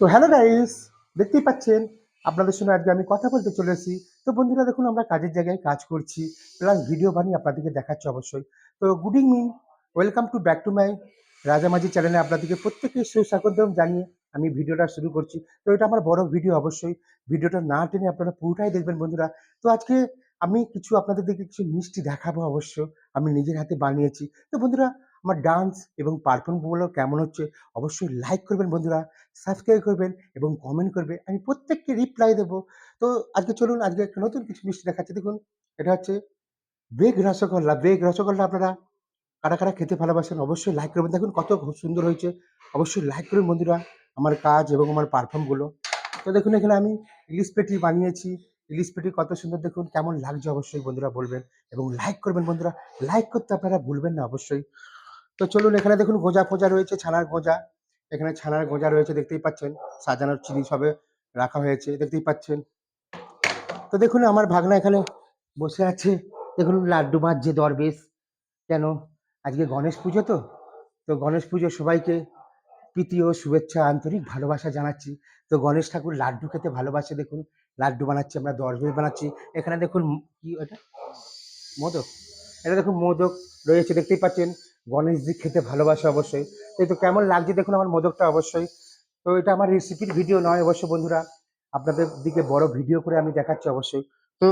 তো hello guys, দেখতেই পাচ্ছেন, আপনাদের সঙ্গে আজকে আমি কথা বলতে চলে এসেছি। তো বন্ধুরা, দেখুন, আমরা কাজের জায়গায় কাজ করছি প্লাস ভিডিও বানিয়ে আপনাদেরকে দেখাচ্ছি অবশ্যই। তো good evening welcome to back to my Rajamajhi চ্যানেলে আপনাদেরকে প্রত্যেকে সুস্বাগতম জানিয়ে আমি ভিডিওটা শুরু করছি। তো এটা আমার বড় ভিডিও অবশ্যই। ভিডিওটা না টেনে আপনারা পুরোটাই দেখবেন বন্ধুরা। তো আজকে আমি কিছু আপনাদের দিকে কিছু মিষ্টি দেখাবো অবশ্য, আমি নিজের হাতে বানিয়েছি। তো বন্ধুরা আমার ডান্স এবং পারফর্মগুলো কেমন হচ্ছে, অবশ্যই লাইক করবেন বন্ধুরা সাবস্ক্রাইব করবেন এবং কমেন্ট করবে আমি প্রত্যেককে রিপ্লাই দেবো। তো আজকে চলুন, আজকে একটা নতুন কিছু মিষ্টি দেখাচ্ছি। দেখুন, এটা হচ্ছে বেগ রসগোল্লা। বেগ রসগোল্লা আপনারা কারা কারা খেতে ভালোবাসেন, অবশ্যই লাইক করবেন। দেখুন, কত সুন্দর হয়েছে। অবশ্যই লাইক করুন বন্ধুরা, আমার কাজ এবং আমার পারফর্মগুলো তো দেখুন, এখানে আমি ইলিশ পেটি বানিয়েছি। ইলিশ পেটি কত সুন্দর, দেখুন, কেমন লাগছে অবশ্যই বন্ধুরা বলবেন এবং লাইক করবেন বন্ধুরা। লাইক করতে আপনারা ভুলবেন না অবশ্যই। তো চলুন এখানে দেখুন গোজা ফোজা রয়েছে, ছানার গোজা। এখানে ছানার গোজা রয়েছে, দেখতেই পাচ্ছেন। সাজানোর চিনি সবে রাখা হয়েছে, দেখতেই পাচ্ছেন। তো দেখুন আমার ভাগনা এখানে বসে আছে। দেখুন লাড্ডু বাজছে দরবেশ। কেন? আজকে গণেশ পুজো তো? তো গণেশ পুজো সবাইকে প্রীতি ও শুভেচ্ছা, আন্তরিক ভালোবাসা জানাচ্ছি। তো গণেশ ঠাকুর লাড্ডু খেতে ভালোবাসে, দেখুন। লাড্ডু বানাচ্ছি, আমরা দরবেশ বানাচ্ছি। এখানে দেখুন কি ওটা? মোদক। এটা দেখুন মোদক রয়েছে, দেখতেই পাচ্ছেন। গণেশজি খেতে ভালোবাসে অবশ্যই। তো কেমন লাগছে দেখুন আমার মোদকটা অবশ্যই। তো এটা আমার রেসিপির ভিডিও নয় অবশ্য বন্ধুরা। আপনাদের দিকে বড় ভিডিও করে আমি দেখাচ্ছি অবশ্যই। তো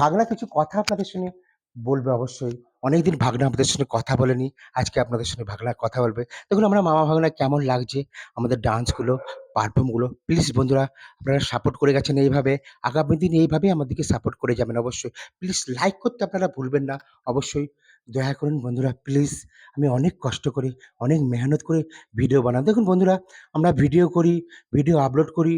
ভাগনা কিছু কথা আপনাদের সঙ্গে বলবে অবশ্যই। অনেকদিন ভাগনা আমাদের সঙ্গে কথা বলেনি। আজকে আপনাদের সঙ্গে ভাগনা কথা বলবে। দেখুন আমরা মামা ভাগনা কেমন লাগছে, আমাদের ডান্সগুলো পারফর্মগুলো প্লিজ বন্ধুরা, আপনারা সাপোর্ট করে গেছেন এইভাবে। আগামী দিন এইভাবেই আমাদেরকে সাপোর্ট করে যাবেন অবশ্যই। প্লিজ লাইক করতে আপনারা ভুলবেন না। অবশ্যই দয়া করুন বন্ধুরা প্লিজ আমি অনেক কষ্ট করে, অনেক মেহনত করে ভিডিও বানাই। দেখুন বন্ধুরা, আমরা ভিডিও করি ভিডিও আপলোড করি,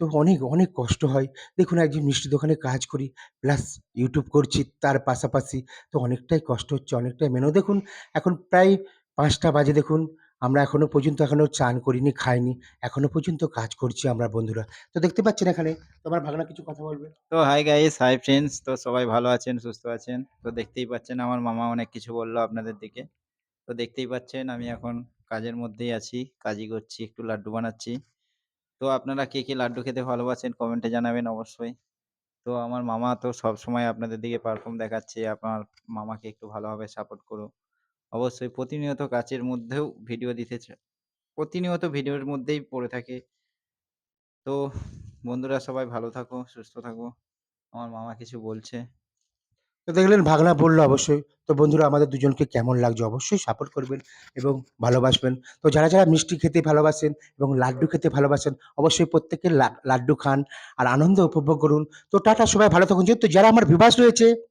তো অনেক অনেক কষ্ট হয়। দেখুন একজন মিষ্টি দোকানে কাজ করি প্লাস ইউটিউব করছি, তার পাশাপাশি তো অনেকটাই কষ্ট হচ্ছে, অনেকটাই মেনো দেখুন, এখন প্রায় পাঁচটা বাজে, দেখুন। আমরা এখনও পর্যন্ত এখনও চান করিনি, খাইনি, এখনও পর্যন্ত কাজ করছি আমরা বন্ধুরা। তো দেখতে পাচ্ছেন এখানে, তোমার ভাগনা কিছু কথা বলবে? তো হাই গাইস হাই ফ্রেন্ডস তো সবাই ভালো আছেন, সুস্থ আছেন? তো দেখতেই পাচ্ছেন আমার মামা অনেক কিছু বলল আপনাদের দিকে। তো দেখতেই পাচ্ছেন আমি এখন কাজের মধ্যেই আছি, কাজই করছি, একটু লাড্ডু বানাচ্ছি। তো আপনারা কে কে লাড্ডু খেতে ভালোবাসেন কমেন্টে জানাবেন অবশ্যই। তো আমার মামা তো সব সময় আপনাদের দিকে পারফর্ম দেখাচ্ছে, আপনার মামাকে একটু ভালোভাবে সাপোর্ট করুন অবশ্যই প্রতিনিয়ত কাজের মধ্যেও ভিডিও দিতে চা- প্রতিনিয়ত ভিডিওর মধ্যেই পড়ে থাকে। তো বন্ধুরা সবাই ভালো থাকো, সুস্থ থাকো। আমার মামা কিছু বলছে। তো দেখলেন ভাগনা বলল অবশ্যই। তো বন্ধুরা আমাদের দুজনকে কেমন লাগছে অবশ্যই সাপোর্ট করবেন এবং ভালোবাসবেন। তো যারা যারা মিষ্টি খেতে ভালোবাসেন এবং লাড্ডু খেতে ভালোবাসেন, অবশ্যই প্রত্যেকের লা- লাড্ডু খান আর আনন্দ উপভোগ করুন। তো টাটা সবাই, ভালো থাকুন। যেহেতু যারা আমার বিবাস রয়েছে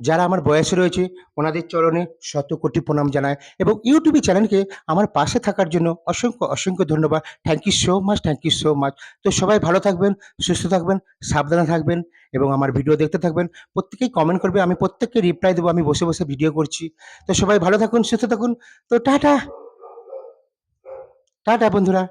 যারা আমার বয়সে রয়েছে, ওনাদের চরণে শত কোটি প্রণাম জানায় এবং ইউটিউব চ্যানেলকে আমার পাশে থাকার জন্য অসংখ্য অসংখ্য ধন্যবাদ। Thank you so much thank you so much তো সবাই ভালো থাকবেন, সুস্থ থাকবেন, সাবধানে থাকবেন এবং আমার ভিডিও দেখতে থাকবেন। প্রত্যেকেই কমেন্ট করবে, আমি প্রত্যেককে রিপ্লাই দেবো, আমি বসে বসে ভিডিও করছি। তো সবাই ভালো থাকুন, সুস্থ থাকুন। তো টাটা। টাটা বন্ধুরা।